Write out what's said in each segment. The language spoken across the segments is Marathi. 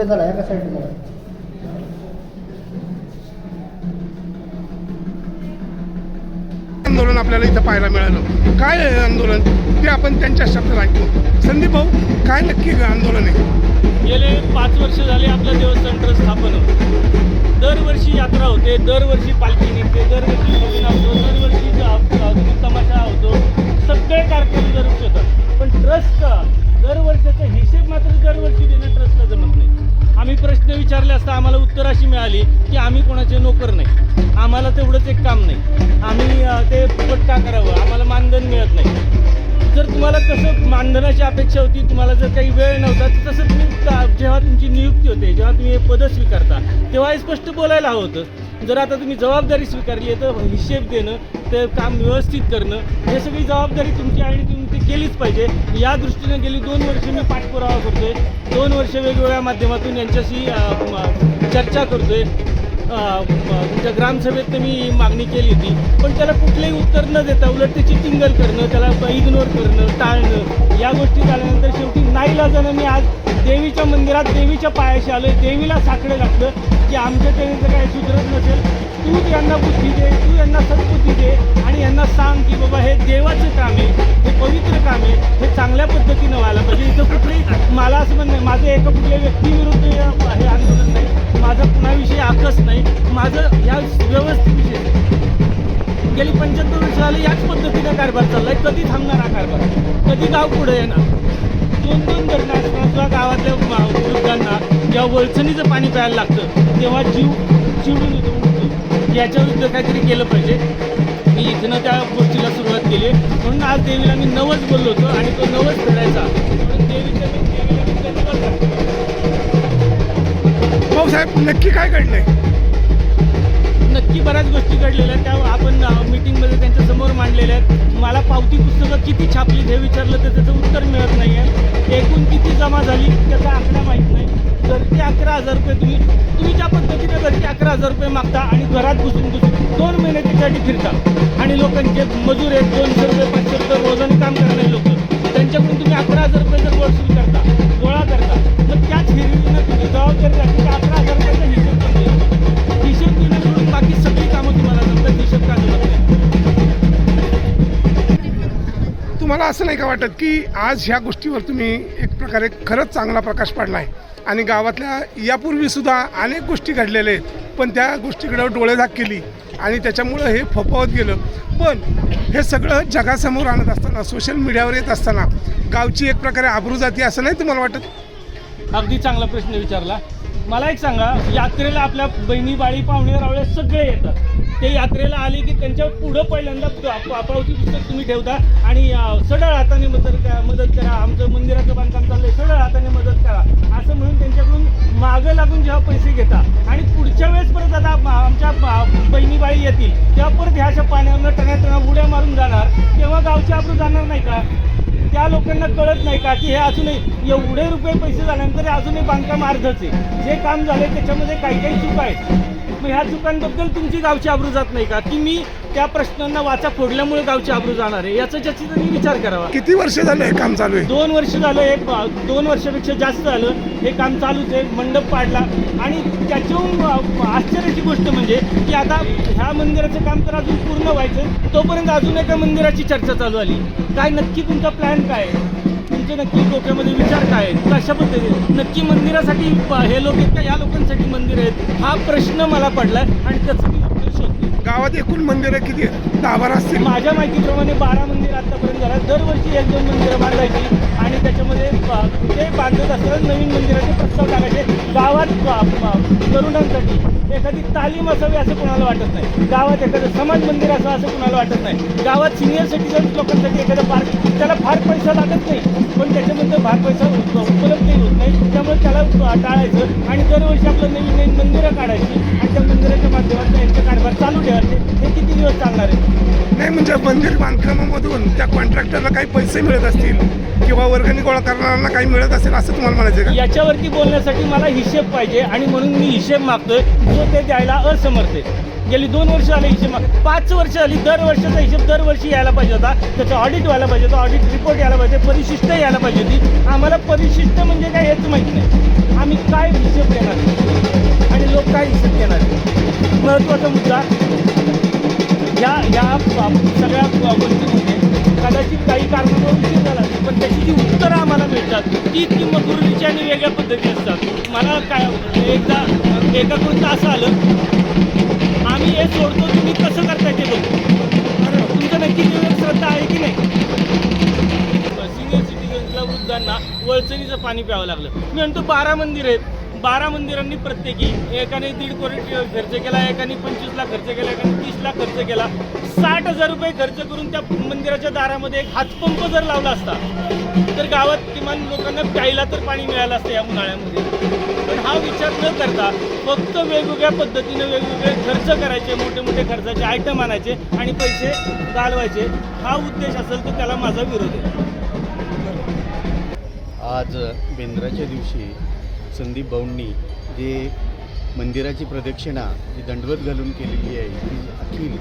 पुढे चला एका साईडला चला आंदोलन आपल्याला इथं पाहायला मिळालं. काय आहे आंदोलन? ते आपण त्यांच्या शब्दात ऐकू. संदीप भाऊ काय नक्की आंदोलन आहे? गेले पाच वर्ष झाले आपलं देवस्थान ट्रस्ट स्थापन होतं. दरवर्षी यात्रा होते दरवर्षी पालखी निघते दरवर्षी भजन होतो दरवर्षी तमाशा होतो. सगळे कार्यक्रम दरवर्षी होतात. पण ट्रस्टचा दरवर्षाचा हिशेब मात्र दरवर्षी देणं ट्रस्टला जमत नाही. प्रश्न विचारले असता आम्हाला उत्तर अशी मिळाली की आम्ही कोणाचे नोकर नाही. आम्हाला तेवढंच एक काम नाही. आम्ही ते फुकट का करावं? आम्हाला मानधन मिळत नाही. जर तुम्हाला कसं मानधनाची अपेक्षा होती तुम्हाला जर काही वेळ नव्हता तर तसं तुम्ही जेव्हा तुमची नियुक्ती होते जेव्हा तुम्ही हे पद स्वीकारता तेव्हा हे स्पष्ट बोलायला हवं होतं. जर आता तुम्ही जबाबदारी स्वीकारली आहे तर हिशेब देणं ते काम व्यवस्थित करणं हे सगळी जबाबदारी तुमची आणि तुम्ही ती केलीच पाहिजे. या दृष्टीने गेली दोन वर्ष मी पाठपुरावा करतोय. दोन वर्ष वेगवेगळ्या माध्यमातून यांच्याशी चर्चा करतोय. तुमच्या ग्रामसभेत मी मागणी केली होती. पण त्याला कुठलंही उत्तर न देता उलट त्याची टिंगल करणं त्याला इग्नोर करणं टाळणं या गोष्टी झाल्यानंतर शेवटी नाईलाजानं मी आज देवीच्या मंदिरात देवीच्या पायाशी आलोय. देवीला साकडं घातलं की आमच्या त्याने जर काही सुधरत नसेल. तू यांना बुद्धी दे तू यांना सद्बुद्धी दे आणि यांना सांग की बाबा हे देवाचं काम आहे हे पवित्र काम आहे हे चांगल्या पद्धतीनं व्हायला पाहिजे. इथं कुठली मला असं म्हणणं माझं एका कुठल्या व्यक्तीविरुद्ध हे आंदोलन नाही. माझं कुणाविषयी आकस नाही. माझं ह्या व्यवस्थेविषयी गेली पंच्याहत्तर वर्ष झाली याच पद्धतीनं कारभार चाललाय. कधी थांबणार हा कारभार? कधी गाव पुढे येणार? दोन दोन घटना किंवा गावातल्या वृद्धांना जेव्हा वळचणीचं पाणी प्यायला लागतं तेव्हा जीव चिडून येतो म्हणजे याच्या विरुद्ध काहीतरी केलं पाहिजे. मी इथनं त्या गोष्टीला सुरुवात केली. म्हणून आज देवीला मी नवच बोललो होतो आणि तो नवच फेडायचा. म्हणून देवीला मी धन्यवाद भाऊसाहेब नक्की काय घडलंय? नक्की बऱ्याच गोष्टी घडलेल्या आहेत. त्या आपण मीटिंगमध्ये त्यांच्यासमोर मांडलेल्या आहेत. मला पावती पुस्तकं किती छापली हे विचारलं तर त्याचं उत्तर मिळत नाही आहे. एकूण किती जमा झाली त्याचा आकडा माहीत नाही. घरचे अकरा हजार रुपये तुम्ही तुम्ही ज्या पद्धतीने घरचे अकरा हजार रुपये मागता आणि घरात घुसून घुसून दोन महिने त्याच्यासाठी फिरता. आणि लोकांचे मजूर आहेत दोनशे रुपये पाचशे रुपये रोजाने असं नाही का वाटत की आज ह्या गोष्टीवर तुम्ही एक प्रकारे खरंच चांगला प्रकाश पाडलाय. आणि गावातल्या यापूर्वी सुद्धा अनेक गोष्टी घडलेल्या आहेत पण त्या गोष्टीकडे डोळेझाक केली आणि त्याच्यामुळं हे फोपावत गेलं. पण हे सगळं जगासमोर आणत असताना सोशल मीडियावर येत असताना गावची एक प्रकारे आबरू जाती असं नाही तुम्हाला वाटत? अगदी चांगला प्रश्न विचारला. मला एक सांगा यात्रेला आपल्या बहिणी बाळी पाहुणे रावळे सगळे येतात. ते यात्रेला आले की त्यांच्या पुढं पहिल्यांदा पावती पुस्तक तुम्ही ठेवता आणि सडळ हाताने मदत मदत करा आमचं मंदिराचं बांधकाम चाललंय सडळ हाताने मदत करा असं म्हणून त्यांच्याकडून मागं लागून जेव्हा पैसे घेता आणि पुढच्या वेळेस परत आता आमच्या बहिणीबाई बहिणी येतील तेव्हा परत ह्या अशा पाण्यावरनं टण्या उड्या मारून जाणार तेव्हा गावचे आपण जाणार नाही का? त्या लोकांना कळत नाही का की हे अजूनही एवढे रुपये पैसे झाल्यानंतर अजूनही बांधकाम अर्धच आहे. जे काम झाले त्याच्यामध्ये काही काही चूक आहेत मग ह्या चुकांबद्दल तुमची गावची आबरू जात नाही का? की मी त्या प्रश्नांना वाचा फोडल्यामुळे गावची आबरू जाणार आहे? याचा ज्याची त्यांनी विचार करावा. किती वर्ष झालं हे काम चालू आहे? दोन वर्ष झालं हे दोन वर्षापेक्षा जास्त झालं हे काम चालूच आहे मंडप पाडला. आणि त्याच्याहून आश्चर्याची गोष्ट म्हणजे की आता ह्या मंदिराचं काम तर अजून पूर्ण व्हायचं तोपर्यंत अजून एका मंदिराची चर्चा चालू आली. काय नक्की तुमचा प्लॅन काय आहे? तुमचे नक्की डोक्यामध्ये विचार काय आहेत? कशा पद्धतीने? नक्की मंदिरासाठी हे लोक आहेत का या लोकांसाठी मंदिर आहेत हा प्रश्न मला पडलाय आणि त्याचं मी गावात एकूण मंदिरं किती आहेत? दहा बारा असतील. माझ्या माहितीप्रमाणे बारा मंदिर आतापर्यंत झाला दरवर्षी एक दोन मंदिरं बांधायची आणि त्याच्यामध्ये ते बांधत असताना नवीन मंदिराचे प्रस्ताव टाकायचे. गावात तरुणांसाठी एखादी तालीम असावी असं कोणाला वाटत नाही. गावात एखादं समाज मंदिर असावं असं कोणाला वाटत नाही. गावात सिनियर सिटीजन लोकांसाठी एखादं पार्क त्याला फार पैसा लागत नाही. पण त्याच्यामध्ये फार पैसा उपलब्धही होत नाही. त्यामुळे त्याला टाळायचं आणि दरवर्षी आपलं नवीन नवीन मंदिरं काढायची आणि त्या मंदिराच्या माध्यमातून यांचा कारभार चालू हे किती दिवस चालणार आहे? नाही म्हणजे मंदिर बांधकामामधून त्या कॉन्ट्रॅक्टरला काही पैसे मिळत असतील किंवा वर्गणी गोळा करणाऱ्यांना काही मिळत असेल असं तुम्हाला म्हणायचं का? याच्यावरती बोलण्यासाठी मला हिशेब पाहिजे आणि म्हणून मी हिशेब मागतोय जो ते द्यायला असमर्थ आहे गेली दोन वर्ष झाले हिशेब माग पाच वर्ष झाली दर वर्षाचा हिशेब दरवर्षी यायला पाहिजे होता. त्याचं ऑडिट व्हायला पाहिजे होतं ऑडिट रिपोर्ट यायला पाहिजे परिशिष्ट यायला पाहिजे होती. आम्हाला परिशिष्ट म्हणजे काय हेच माहिती नाही. आम्ही काय हिशेब देणार? लोक काय हिशेब घेणार महत्त्वाचा मुद्दा या या सगळ्या गोष्टीमध्ये कदाचित काही कारणामुळे उशीर झाला असेल, पण त्याची जी उत्तरं आम्हाला मिळतात ती ती मजुरीची आणि वेगळ्या पद्धती असतात. मला काय एकदा एकाकडून असं आलं आम्ही हे सोडतो तुम्ही कसं करताय ते बघू. तुमचं नक्की श्रद्धा आहे की नाही? सिनियर सिटीजन्सला वृद्धांना वळचणीचं पाणी प्यावं लागलं. मी म्हणतो बारा मंदिर आहेत. बारा मंदिरांनी प्रत्येकी एकाने दीड कोटी खर्च केला एकाने पंचवीस लाख खर्च केला एकाने तीस लाख खर्च केला. साठ हजार रुपये खर्च करून त्या मंदिराच्या दारामध्ये एक हातपंप जर लावला असता तर गावात किमान लोकांना प्यायला तर पाणी मिळालं असतं या उन्हाळ्यामध्ये. पण हा विचार न करता फक्त वेगवेगळ्या पद्धतीने वेगवेगळे खर्च करायचे मोठे मोठे खर्चाचे आयटम आणायचे आणि पैसे घालवायचे. हा उद्देश असेल तर त्याला माझा विरोध आहे. आज बेंद्राच्या दिवशी संदीप भाऊंनी जे मंदिराची प्रदक्षिणा जी दंडवत घालून केलेली आहे ती अखिल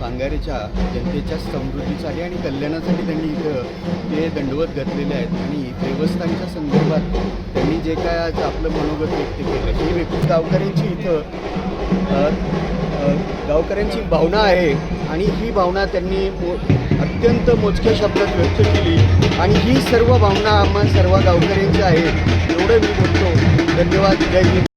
पांगारेच्या जनतेच्या समृद्धीसाठी आणि कल्याणासाठी त्यांनी इथं ते दंडवत घातलेले आहेत. आणि देवस्थानच्या संदर्भात त्यांनी जे काय आज आपलं मनोगत व्यक्त केलं ही व्यक्त गावकऱ्यांची इथं गावकऱ्यांची भावना आहे. आणि ही भावना त्यांनी मो अत्यंत मोजक्या शब्दात व्यक्त केली. आणि ही सर्व भावना आम्हा सर्व गावकऱ्यांची आहे एवढे मी बोलतो. धन्यवाद. जय हिंद.